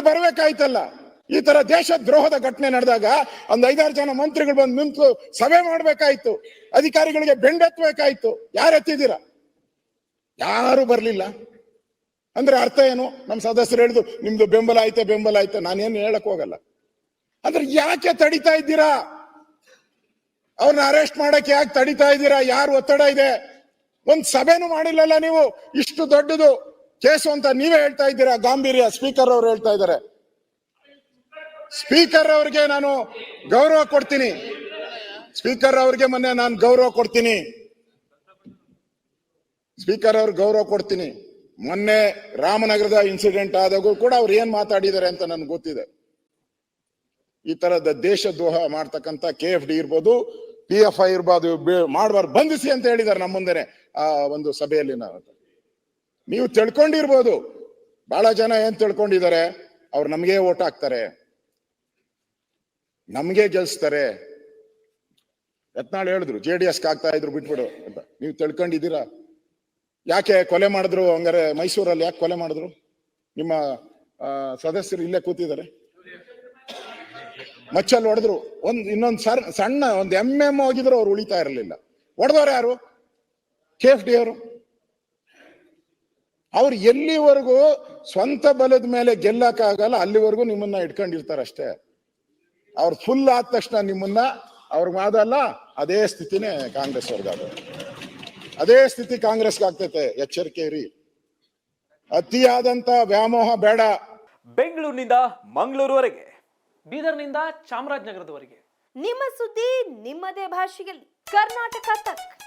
ಮಂತ್ರಿಗಳು ಬರಬೇಕಾಯ್ತಲ್ಲ. ಈ ತರ ದೇಶ ದ್ರೋಹದ ಘಟನೆ ನಡೆದಾಗ ಒಂದ್ ಐದಾರು ಜನ ಮಂತ್ರಿಗಳು ಬಂದು ನಿಂತು ಸಭೆ ಮಾಡ್ಬೇಕಾಯ್ತು. ಅಧಿಕಾರಿಗಳಿಗೆ ಬೆಂಡೆತ್ತಬೇಕಾಯ್ತು. ಯಾರು ಎತ್ತಿದ್ದೀರಾ? ಯಾರು ಬರ್ಲಿಲ್ಲ. ಅಂದ್ರೆ ಅರ್ಥ ಏನು? ನಮ್ಮ ಸದಸ್ಯರು ಹೇಳಿದ್ರು, ನಿಮ್ದು ಬೆಂಬಲ ಆಯ್ತೆ ಬೆಂಬಲ ಆಯ್ತೆ. ನಾನೇನು ಹೇಳಕ್ ಹೋಗಲ್ಲ. ಅಂದ್ರೆ ಯಾಕೆ ತಡಿತಾ ಇದ್ದೀರಾ? ಅವ್ರನ್ನ ಅರೆಸ್ಟ್ ಮಾಡಕ್ಕೆ ಯಾಕೆ ತಡಿತಾ ಇದ್ದೀರಾ? ಯಾರು ಒತ್ತಡ ಇದೆ? ಒಂದ್ ಸಭೆನೂ ಮಾಡಿಲ್ಲಲ್ಲ ನೀವು? ಇಷ್ಟು ದೊಡ್ಡದು. ಕೇಸು ಅಂತ ನೀವೇ ಹೇಳ್ತಾ ಇದ್ದೀರಾ? ಗಾಂಭೀರ್ಯ ಸ್ಪೀಕರ್ ಅವರು ಹೇಳ್ತಾ ಇದ್ದಾರೆ. ಸ್ಪೀಕರ್ ಅವ್ರಿಗೆ ನಾನು ಗೌರವ ಕೊಡ್ತೀನಿ. ಸ್ಪೀಕರ್ ಅವ್ರಿಗೆ ಮೊನ್ನೆ ನಾನು ಗೌರವ ಕೊಡ್ತೀನಿ. ಸ್ಪೀಕರ್ ಅವ್ರಿಗೆ ಗೌರವ ಕೊಡ್ತೀನಿ. ಮೊನ್ನೆ ರಾಮನಗರದ ಇನ್ಸಿಡೆಂಟ್ ಆದಾಗ ಕೂಡ ಅವ್ರು ಏನ್ ಮಾತಾಡಿದ್ದಾರೆ ಅಂತ ನನ್ಗೆ ಗೊತ್ತಿದೆ. ಈ ತರದ ದೇಶದ್ರೋಹ ಮಾಡ್ತಕ್ಕಂಥ ಕೆ ಎಫ್ ಡಿ ಇರ್ಬೋದು ಪಿ ಎಫ್ ಐ ಇರ್ಬೋದು ಮಾಡಬಾರ್ದು, ಬಂಧಿಸಿ ಅಂತ ಹೇಳಿದ್ದಾರೆ ನಮ್ಮ ಮುಂದೆನೆ ಆ ಒಂದು ಸಭೆಯಲ್ಲಿ ನಾವು ನೀವು ತಿಳ್ಕೊಂಡಿರ್ಬೋದು. ಬಹಳ ಜನ ಏನ್ ತಿಳ್ಕೊಂಡಿದ್ದಾರೆ? ಅವ್ರು ನಮಗೆ ಓಟ್ ಹಾಕ್ತಾರೆ. ನಮ್ಗೆ ಗೆಲ್ಸ್ತಾರೆ. ಯತ್ನಾಳ್ ಹೇಳಿದ್ರು, ಜೆ ಡಿ ಎಸ್ ಆಗ್ತಾ ಇದ್ರು, ಬಿಟ್ಬಿಡು ಅಂತ. ನೀವು ತಿಳ್ಕೊಂಡಿದ್ದೀರಾ? ಯಾಕೆ ಕೊಲೆ ಮಾಡಿದ್ರು? ಹಂಗಾರೆ ಮೈಸೂರಲ್ಲಿ ಯಾಕೆ ಕೊಲೆ ಮಾಡಿದ್ರು? ನಿಮ್ಮ ಸದಸ್ಯರು ಇಲ್ಲೇ ಕೂತಿದ್ದಾರೆ. ಮಚ್ಚಲ್ಲಿ ಹೊಡೆದ್ರು. ಒಂದ್, ಇನ್ನೊಂದ್ ಸರ್, ಸಣ್ಣ, ಒಂದ್ ಎಂ ಎಂ ಹೋಗಿದ್ರು, ಅವ್ರು ಉಳಿತಾ ಇರಲಿಲ್ಲ. ಹೊಡೆದವ್ರು ಯಾರು? ಕೆ ಎಫ್ ಡಿ ಅವರು. ಅವ್ರು ಎಲ್ಲಿವರೆಗೂ ಸ್ವಂತ ಬಲದ ಮೇಲೆ ಗೆಲ್ಲಕ್ಕಾಗಲ್ಲ ಅಲ್ಲಿವರೆಗೂ ನಿಮ್ಮನ್ನ ಇಟ್ಕೊಂಡಿರ್ತಾರಷ್ಟೇ. ಅವ್ರು ಫುಲ್ ಆದ ತಕ್ಷಣ ನಿಮ್ಮನ್ನ ಅವ್ರಿಗೆ ಮಾದಲ್ಲ ಅದೇ ಸ್ಥಿತಿನೇ ಕಾಂಗ್ರೆಸ್ ಅವ್ರಿಗಾದ ಅದೇ ಸ್ಥಿತಿ ಕಾಂಗ್ರೆಸ್ಗೆ ಆಗ್ತೈತೆ ಎಚ್ಚರಿಕೆ ರೀ ಅತಿಯಾದಂತ ವ್ಯಾಮೋಹ ಬೇಡ. ಬೆಂಗಳೂರಿನಿಂದ ಮಂಗಳೂರುವರೆಗೆ ಬೀದರ್ನಿಂದ ಚಾಮರಾಜನಗರದವರೆಗೆ. ನಿಮ್ಮ ಸುದ್ದಿ ನಿಮ್ಮದೇ ಭಾಷೆಯಲ್ಲಿ. ಕರ್ನಾಟಕ ತಕ್.